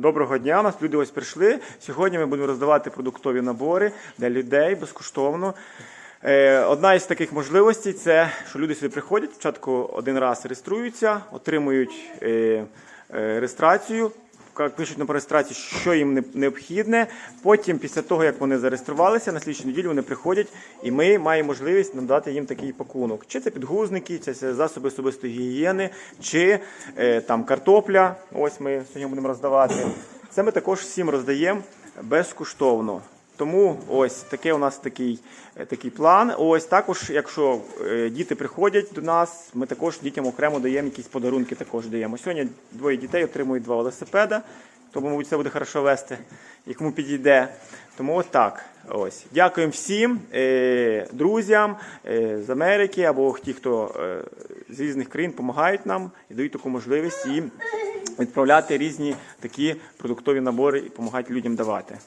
Доброго дня. У нас люди ось прийшли. Сьогодні ми будемо роздавати продуктові набори для людей безкоштовно. Е, Одна із таких можливостей це, що люди сюди приходять, спочатку один раз реєструються, отримують е, е, реєстрацію, пишуть на реєстрацію, що їм не- необхідне. Потім, після того, як вони зареєструвалися, на слідчу неділю вони приходять, і ми маємо можливість надати їм такий пакунок. Чи це підгузники, чи це засоби особистої гігієни, чи е, там картопля. Ось ми сьогодні будемо роздавати. Це ми також всім роздаємо безкоштовно. Тому ось таке у нас такий, е, такий план. Ось також, якщо е, діти приходять до нас, ми також дітям окремо даємо якісь подарунки. Також даємо. Сьогодні двоє дітей отримують два велосипеда. Тому, мабуть, це буде хорошо вести, і кому підійде. Тому от так. Ось. Дякуємо всім е, друзям е, з Америки або ті, хто е, з різних країн допомагають нам і дають таку можливість їм відправляти різні такі продуктові набори і допомагають людям давати.